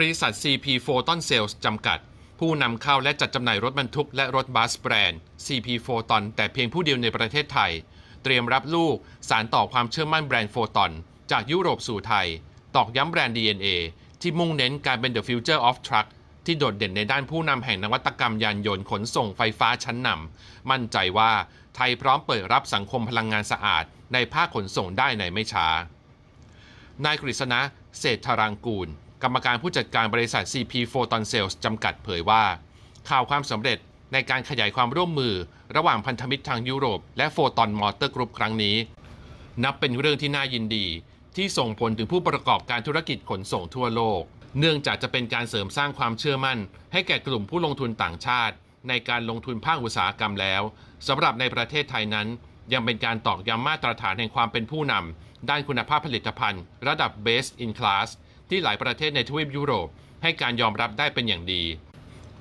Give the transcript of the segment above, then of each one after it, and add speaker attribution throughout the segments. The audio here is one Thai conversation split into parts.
Speaker 1: บริษัท CP Photon Sales จำกัด ผู้นำเข้าและจัดจำหน่ายรถบรรทุกและรถบัสแบรนด์ CP Photon แต่เพียงผู้เดียวในประเทศไทย เตรียมรับลูกสารต่อความเชื่อมั่นแบรนด์โฟตอนจากยุโรปสู่ไทย ตอกย้ำแบรนด์ DNA ที่มุ่งเน้นการเป็น the future of truck ที่โดดเด่นในด้านผู้นำแห่งนวัตกรรมยานยนต์ขนส่งไฟฟ้าชั้นนำมั่นใจว่าไทยพร้อมเปิดรับสังคมพลังงานสะอาด ในภาคขนส่งได้ในไม่ช้านายกฤษณะเศรษฐรางกูล กรรมการผู้จัดการบริษัท CP Photon Sales จำกัดเผยว่า ข่าวความสำเร็จในการขยายความร่วมมือ ระหว่างพันธมิตรทางยุโรป และโฟตอนมอเตอร์กรุ๊ปครั้งนี้ นับเป็นเรื่องที่น่ายินดี ที่ส่งผลถึงผู้ประกอบการธุรกิจขนส่งทั่วโลก เนื่องจากจะเป็นการเสริมสร้างความเชื่อมั่น ให้แก่กลุ่มผู้ลงทุนต่างชาติ ในการลงทุนภาคอุตสาหกรรมแล้วสำหรับในประเทศไทยนั้น ยังเป็นการตอกย้ำมาตรฐานแห่งความเป็นผู้นำด้านคุณภาพผลิตภัณฑ์ ระดับ best in class ที่หลายประเทศในทวีปยุโรป ให้การยอมรับได้เป็นอย่างดี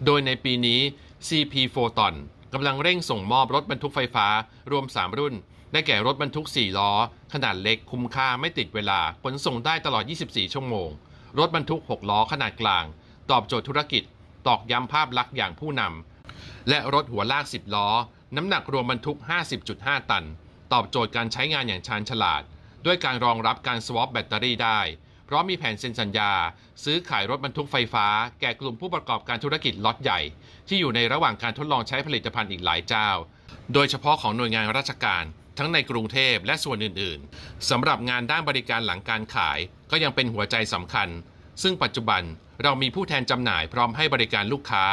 Speaker 1: โดยในปีนี้ CP Photon กำลังเร่งส่งมอบรถบรรทุกไฟฟ้ารวม 3 รุ่น ได้แก่รถบรรทุก 4 ล้อ ขนาดเล็กคุ้มค่าไม่ติดเวลาขนส่งได้ตลอด 24 ชั่วโมง รถบรรทุก 6 ล้อขนาดกลาง ตอบโจทย์ธุรกิจ ตอกย้ำภาพลักษณ์อย่างผู้นำและรถหัวลาก 10 ล้อ น้ำหนักรวมบรรทุก 50.5 ตัน ตอบโจทย์การใช้งานอย่างชาญฉลาด ด้วยการรองรับการสวอปแบตเตอรี่ได้ เพราะมีแผนเซ็นสัญญา ซื้อขายรถบรรทุกไฟฟ้า แก่กลุ่มผู้ประกอบการธุรกิจล็อตใหญ่ ที่อยู่ในระหว่างการทดลองใช้ผลิตภัณฑ์อีกหลายเจ้า โดยเฉพาะของหน่วยงานราชการทั้งในกรุงเทพและส่วนอื่นๆสำหรับงานด้านบริการหลังการขายก็ยังเป็นหัวใจสำคัญ ซึ่งปัจจุบันเรามีผู้แทนจำหน่ายพร้อมให้บริการลูกค้า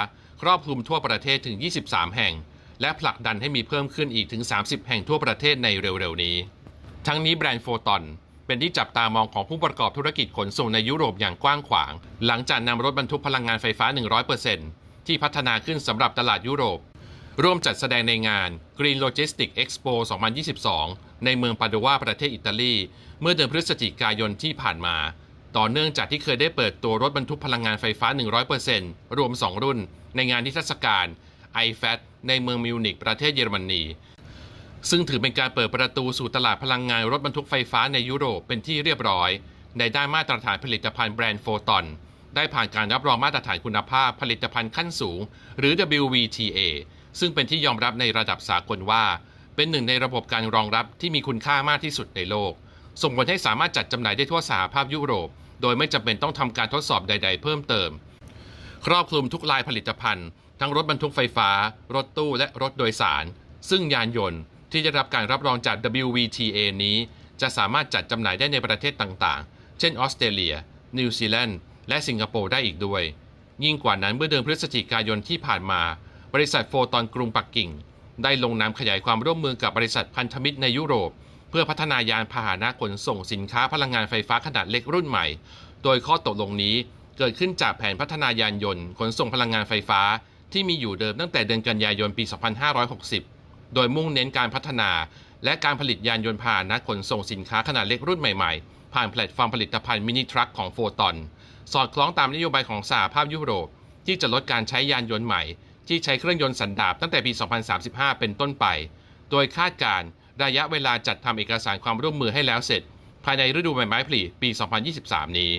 Speaker 1: ครอบคลุมทั่วประเทศถึง 23 แห่ง และผลักดันให้มีเพิ่มขึ้นอีกถึง 30 แห่งทั่วประเทศในเร็วๆนี้ ทั้งนี้แบรนด์โฟตอน เป็นที่จับตามองของผู้ประกอบธุรกิจขนส่งในยุโรปอย่างกว้างขวาง หลังจากนำรถบรรทุกพลังงานไฟฟ้า 100%ที่พัฒนาขึ้นสำหรับตลาดยุโรป ร่วมจัดแสดงในงาน Green Logistics Expo 2022 ในเมืองปาโดวาประเทศอิตาลี เมื่อเดือนพฤศจิกายนที่ผ่านมา ต่อเนื่องจากที่เคยได้เปิดตัวรถบรรทุกพลังงานไฟฟ้า 100%รวม 2 รุ่น ในงานนิทรรศการ IFAT ในเมืองมิวนิกประเทศเยอรมนี ซึ่งถือเป็นการเปิดประตูสู่ตลาดพลังงานรถบรรทุกไฟฟ้าในยุโรปเป็นที่เรียบร้อย ในด้านมาตรฐานผลิตภัณฑ์แบรนด์โฟตอนได้ผ่านการรับรองมาตรฐานคุณภาพผลิตภัณฑ์ขั้นสูง หรือ WVTA ซึ่งเป็นที่ยอมรับในระดับสากลว่า เป็นหนึ่งในระบบการรองรับที่มีคุณค่ามากที่สุดในโลก ส่งผลให้สามารถจัดจำหน่ายได้ทั่วสหภาพยุโรป โดยไม่จำเป็นต้องทำการทดสอบใด ๆ เพิ่มเติม ครอบคลุมทุกลายผลิตภัณฑ์ ทั้งรถบรรทุกไฟฟ้า รถตู้และรถโดยสาร ซึ่งยานยนต์ ที่ได้รับการรับรองจาก WVTA นี้ จะสามารถจัดจำหน่ายได้ในประเทศต่างๆ เช่นออสเตรเลีย นิวซีแลนด์ และสิงคโปร์ได้อีกด้วย ยิ่งกว่านั้นเมื่อเดือนพฤศจิกายนที่ผ่านมา บริษัทโฟตอนกรุงปักกิ่ง ได้ลงนามขยายความร่วมมือกับบริษัทพันธมิตรในยุโรป เพื่อพัฒนายานพาหนะขนส่งสินค้าพลังงานไฟฟ้าขนาดเล็กรุ่นใหม่ โดยข้อตกลงนี้เกิดขึ้นจากแผนพัฒนายานยนต์ขนส่งพลังงานไฟฟ้า ที่มีอยู่เดิมตั้งแต่เดือนกันยายนปี 2560 โดยมุ่งเน้นการพัฒนา และการผลิตยานยนต์พาหนะขนส่งสินค้าขนาดเล็กรุ่นใหม่ๆ ผ่านแพลตฟอร์มผลิตภัณฑ์มินิทรัคของโฟตอน สอดคล้องตามนโยบายของสหภาพยุโรป ที่จะลดการใช้ยานยนต์ใหม่ ที่ใช้เครื่องยนต์สันดาปตั้งแต่ปี 2035 เป็นต้นไป โดยคาดการระยะเวลาจัดทำเอกสารความร่วมมือให้แล้วเสร็จ ภายในฤดูใบไม้ผลิปี 2023 นี้